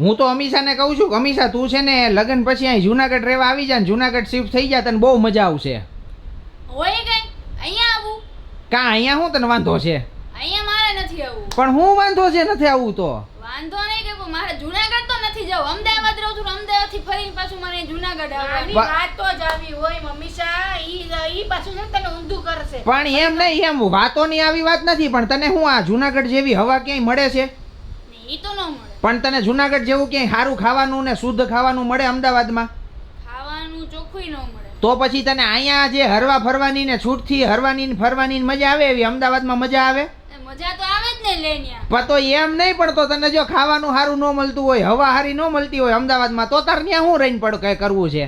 હું તો અમીષાને કહું છું કે અમીષા તું છે ને લગ્ન પછી અહીં જુનાગઢ રહેવા આવી જા ને જુનાગઢ શિફ્ટ થઈ જા તને બહુ મજા આવશે. હોય ગઈ અહીંયા આવું? કાં અહીંયા હું તને વાંધો છે? અહીંયા મારે નથી આવવું. પણ હું વાંધો છે નથી આવવું તો. વાંધો નહીં કે મારે જુનાગઢ તો નથી જવું. અમદાવાદ રહું છું અમદાવાદથી ફરીને પાછું મારે જુનાગઢ આવવાની. વાત તો જ આવી હોય મમ્મીશા ઈ ઈ પાછું છે તને ઊંધું કરશે. પણ એમ નહીં એમ વાતોની આવી વાત નથી પણ તને હું આ જુનાગઢ જેવી હવા ક્યાંય મળે છે? ઈ તો ન મળે. પણ તને જુનાગઢ જેવું ક્યાંય સારું ખાવાનું ને શુદ્ધ ખાવાનું મળે અમદાવાદમાં? ખાવાનું ચોખ્ખું ન મળે. તો પછી તને અહીંયા જે હરવા ફરવાની ને છૂટથી હરવાની ને ફરવાની ને મજા આવે એવી અમદાવાદમાં મજા આવે? મજા તો આવે જ ને લેન્યા તો એમ નહીં પણ તો તને જો ખાવાનું સારું ન મળતું હોય હવા હારી ન મળતી હોય અમદાવાદમાં તો તાર ત્યાં શું રહીને પડ કઈ કરવું છે?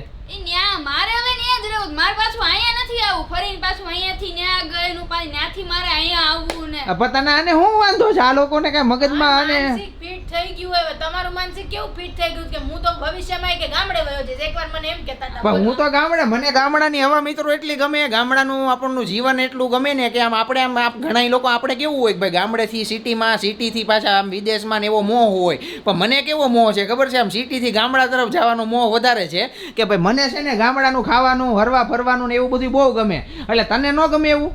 મારે હવે ન્યા જ રહેવું મારે પાછું અહીંયા નથી આવવું ફરીને પાછું અહીંયાથી ન્યા પાછી ન્યાથી મારે અહીંયા આવવું ને. પણ તને આને શું વાંધો છે? આ લોકોને કઈ મગજમાં અને માનસિક ફિટ થઈ ગયું હવે તમારું માનસિક કેવું ફિટ થઈ ગયું કે હું તો ભવિષ્યમાં કે ગામડે વયો જઈશ? એકવાર મને એમ કહેતા હતા પણ હું તો ગામડે મને ગામડાની હવા મિત્રો એટલી ગમે ગામડાનું આપણનું જીવન એટલું ગમે ને કે આમ આપણે આમ ઘણા લોકો આપણે કેવું હોય કે ભાઈ ગામડેથી સિટીમાં સિટીથી પાછા આમ વિદેશમાં ને એવો મોહ હોય. પણ મને કેવો મોહ છે? ખબર છે? આમ સિટીથી ગામડા તરફ જવાનો મોહ વધારે છે કે ભાઈ મને છે ને ગામડાનું ખાવાનું હરવા ફરવાનું ને એવું બધું બહુ ગમે. એટલે તને ન ગમે એવું?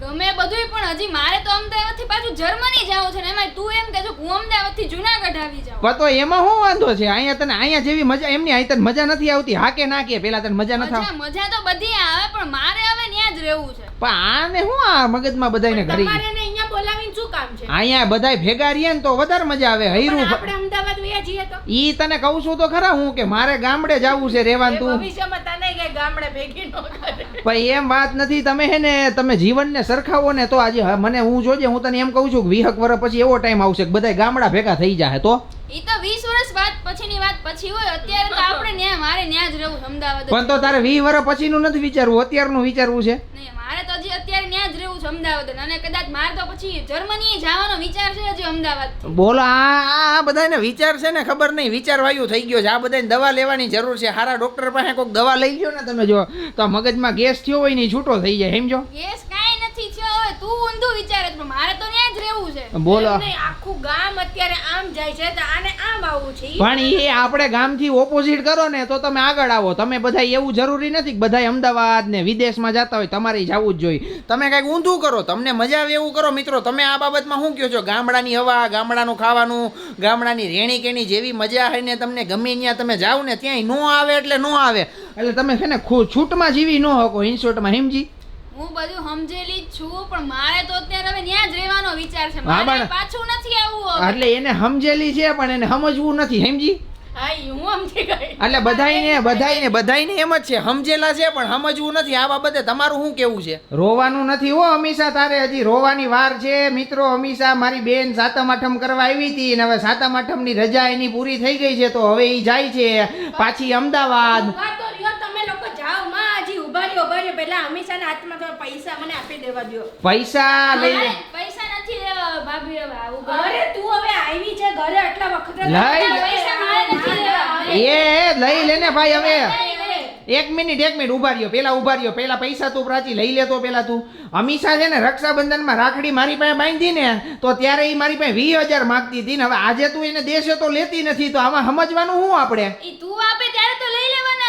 ગમે બધુંય પણ હજી મારે તો અમદાવાદથી પાછું જર્મની જવું છે ને એમાં તું એમ કે છો હું અમદાવાદથી જુનાગઢ આવી જાઉં. તો એમાં શું વાંધો છે? અહીંયા તને અહીંયા જેવી મજા એમની અહીં તને મજા નથી આવતી? હા કે ના કે પેલા તને મજા નથી આવતી? મજા તો બધી આવે પણ મારે હવે ત્યાં જ રહેવું છે. પણ આને શું આ મગજમાં બધાને ઘરી? બોલાવીને શું કામ છે? અહીંયા બધાય ભેગા રહીએ ને તો વધારે મજા આવે હૈરું આપણે અમદાવાદ વયા જઈએ તો. ઈ તને કહું છું તો ખરા હું કે મારે ગામડે જવું છે એ રહેવાનું તું. ભવિષ્યમાં તને કે ગામડે ભેગી ન કરે. પણ એમ વાત નથી તમે હે ને તમે જીવનને સરખાવો ને તો આજે મને હું જોજે હું તને એમ કહું છું કે વીહક વર્ષ પછી એવો ટાઈમ આવશે કે બધાય ગામડા ભેગા થઈ જાય તો. ઈ તો 20 વર્ષ વાત પછીની વાત પછી હોય અત્યારે તો આપણે ન્યા મારે ન્યા જ રહેવું અમદાવાદ પણ તો તારે વીસ વર્ષ પછીનું નથી વિચારવું અત્યારનું વિચારવું છે? નહીં મારે તો હજી અત્યારે ન્યા જ રહેવું છે અમદાવાદ. અને કદાચ મારે તો પછી જર્મની જવાનો વિચાર છે હજી અમદાવાદ બોલો આ આ બધાને વિચાર છે ને ખબર નહીં વિચાર વાયુ થઈ ગયો છે. આ બધાને દવા લેવાની જરૂર છે. સારા ડોક્ટર પાસે કોઈક દવા લઈ લ્યો ને તમે જો તો મગજમાં ગેસ થયો હોય ને છૂટો થઈ જાય સમજો ગેસ તું ઊંધું વિચારે છે મારે તો ત્યાં જ રહેવું છે. બોલો. આખું ગામ અત્યારે આમ જાય છે તો આને આમ આવવું છે પણ એ આપણે ગામથી ઓપોઝિટ કરો ને તો તમે આગળ આવો. તમે બધા એવું જરૂરી નથી કે બધા અમદાવાદ ને વિદેશમાં જતા હોય તમારે જવું જ જોઈએ. તમે કંઈક ઊંધું કરો તમને મજા આવે એવું કરો. મિત્રો તમે આ બાબતમાં શું કહો છો? ગામડાની હવા ગામડાનું ખાવાનું ગામડાની રેણી કેણી જેવી મજા હોય ને તમને ગમે ત્યાં તમે જાઓ ને ત્યાંય ન આવે એટલે ન આવે. એટલે તમે છે ને છૂટમાં જીવી ન શકો ઇન્સ્ટોટમાં હિમજી. હું બધું સમજેલી જ છું પણ મારે તો અત્યારે હવે ત્યાં જ રહેવાનો વિચાર છે. મારે પાછું નથી આવવું એટલે એને સમજેલી છે પણ એને સમજવું નથી સમજી હા ઈ હું સમજી એટલે બધાયને બધાયને બધાયને એમ જ છે સમજેલા છે પણ સમજવું નથી. આ બાબતે તમારું શું કેવું છે? રોવાનું નથી હો હંમેશા તારે. હજી રોવાની વાર છે. મિત્રો હંમેશા મારી બેન સાતમ આઠમ કરવા આવી હતી અને હવે સાતમ આઠમની રજા એની પૂરી થઈ ગઈ છે તો હવે એ જાય છે. પાછી અમદાવાદ ઊભા તો રહ્યો તમે લોકો જાઓ માં રહ્યો ઊભા પહેલા હંમેશાના હાથમાં તો પૈસા મને આપી દેવા દો પૈસા લઈ પૈસા નથી લેવા ભાભી. અરે તું હવે આવી છે ઘરે આટલા વખત લઈ પૈસા મારે નથી એ લઈ લેને ભાઈ હવે. એક મિનિટ એક મિનિટ ઊભા રહ્યો પેલા ઊભા રહ્યો પેલા પૈસા તું પ્રાચી લઈ લેતો પેલા તું. અમીષા છે ને રક્ષાબંધનમાં રાખડી મારી પાસે બાંધી ને તો ત્યારે એ મારી પાસે વીસ હજાર માંગતી હતી ને હવે આજે તું એને દેશે તો લેતી નથી તો આમાં સમજવાનું શું આપણે? તું આપે ત્યારે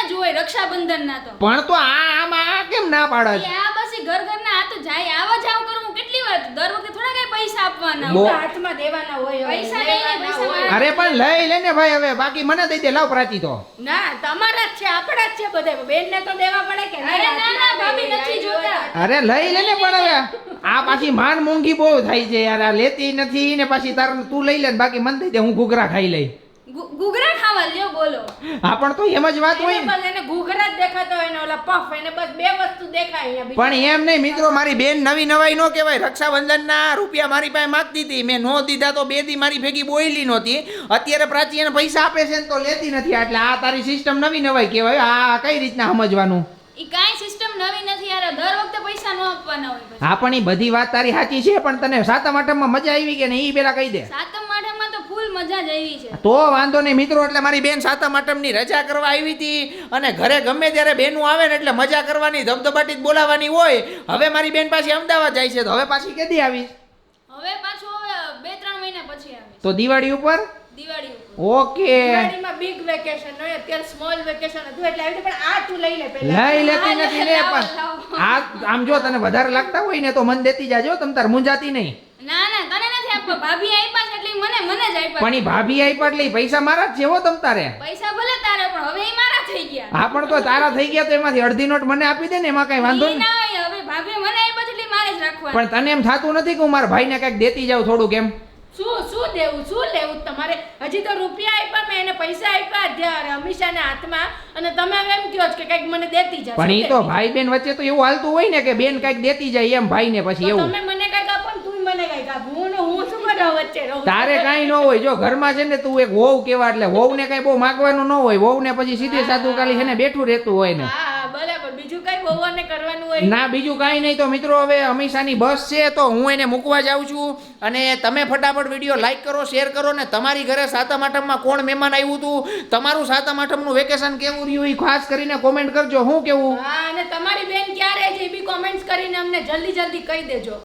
જ હોય રક્ષાબંધન ના તો. પણ તો આ આમાં આ કેમ ના પાડે? છે આ બસ ઘર ઘર ના હાથ જાય આવા જાવ કરું હું કેટલી વાર? દર વખતે થોડા કઈ પૈસા આપવાના હાથમાં દેવાના હોય પૈસા લઈને પૈસા અરે પણ લઈ લેને ભાઈ હવે બાકી મને દઈ દે લાવ પ્રાચી તો. ના તમારા જ છે આપણા જ છે બધા. બેન ને તો દેવા પડે કે અરે ના, ના, ભાભી નથી જોતા. અરે લઈ લેને પણ હવે. આ પાછી માન મોંઘી બહુ થાય છે યાર આ લેતી નથી ને પાછી તાર તું લઈ લે ને બાકી મને દઈ દે હું ઘૂઘરા ખાઈ લઈ ગુગરા ખાવા લ્યો બોલો. હા પણ તો એમ જ વાત હોય બસ એને ગુગરા જ દેખાતો હોય ને ઓલા પફ એને બસ બે વસ્તુ દેખાય અહીંયા પણ એમ નહીં મિત્રો મારી બેન નવી નવાઈ નો કહેવાય. રક્ષાબંધનના રૂપિયા મારી પાસે માંગતી હતી. મેં નો દીધા તો બે દી મારી ભેગી બોયલી નહોતી. અત્યારે પ્રાચી એને પૈસા આપે છે ને તો લેતી નથી. એટલે આ તારી સિસ્ટમ નવી નવાઈ કહેવાય. આ કઈ રીતના સમજવાનું? ઈ કાંઈ સિસ્ટમ નવી નથી. યાર દર વખતે પૈસા ન આપવાના હોય હા પણ એ બધી વાત તારી સાચી છે. પણ તને સાતમ આઠમમાં મજા આવી કે નહીં? એ પેલા કહી દે. સાતમ મજા જ આવી છે. તો વાંધો નહીં મિત્રો એટલે મારી બેન સાતમ આઠમની રજા કરવા આવી હતી અને ઘરે ગમે ત્યારે બેનું આવે ને એટલે મજા કરવાની ધબધબાટી જ બોલાવાની હોય. હવે મારી બેન પાછી અમદાવાદ જાય છે તો હવે પાછી કેદી આવી હવે પાછું હવે બે ત્રણ મહિના પછી આવી તો દિવાળી ઉપર? દિવાળી ઓકે. દિવાળીમાં બિગ વેકેશન હોય અત્યારે સ્મોલ વેકેશન હતું એટલે આવી પણ આ તું લઈ લે પહેલા. લઈ લેતી નથી લે પણ આ આમ જો તને વધારે લાગતા હોય ને તો મન દેતી જાજો તમ તાર મુંજાતી નહીં. ના ના તને નથી આપવા ભાભી આપ્યા છે એટલે ઈ મને મને જ આપ્યા પણ ઈ ભાભી આપ્યા એટલે ઈ પૈસા મારા જ છે હો તમ તારે. પૈસા ભલે તારે પણ હવે ઈ મારા થઈ ગયા. હા પણ તો તારા થઈ ગયા તો એમાંથી અડધી નોટ મને આપી દે ને એમાં કઈ વાંધો નહીં ના હવે ભાભી મને આપ્યા છે એટલે મારે જ રાખવા પણ તને એમ થાતું નથી કે હું મારા ભાઈને કંઈક દેતી જાઉં થોડું કેમ શું શું દેવું શું લેવું? તમારે હજી તો રૂપિયા આપ્યા મેં એને પૈસા આપ્યા અત્યારે અમીષાના હાથમાં અને તમે એમ કહો છો કે કંઈક મને દેતી જાય પણ એ તો ભાઈ બેન વચ્ચે તો એવું હાલતું હોય ને કે બેન કંઈક દેતી જાય એમ ભાઈને પછી એવું. તમે મને કંઈક આપો ને તું મને કંઈક આપ હું ને વચ્ચે રહું. તારે કાંઈ ન હોય. જો ઘરમાં છે ને તું એક વહુ કેવા એટલે વહુને કાંઈ બહુ માગવાનું ન હોય. વહુને પછી સીધે સાધું ખાલી છે ને બેઠું રહેતું હોય ને. બરાબર. બીજું કઈ વહુઓને કરવાનું હોય? ના બીજું કાંઈ નહીં. તો મિત્રો હવે અમીષાની બસ છે તો હું એને મૂકવા જાઉં છું. અને તમે ફટાફટ વીડિયો લાઈક કરો શેર કરો ને તમારી ઘરે સાતમ આઠમમાં કોણ મહેમાન આવ્યું હતું? તમારું સાતમ આઠમનું વેકેશન કેવું રહ્યું? એ ખાસ કરીને કોમેન્ટ કરજો. હું કેવું? હા અને તમારી બેન ક્યારે છે એ બી કોમેન્ટ્સ કરીને અમને જલ્દી જલ્દી કહી દેજો.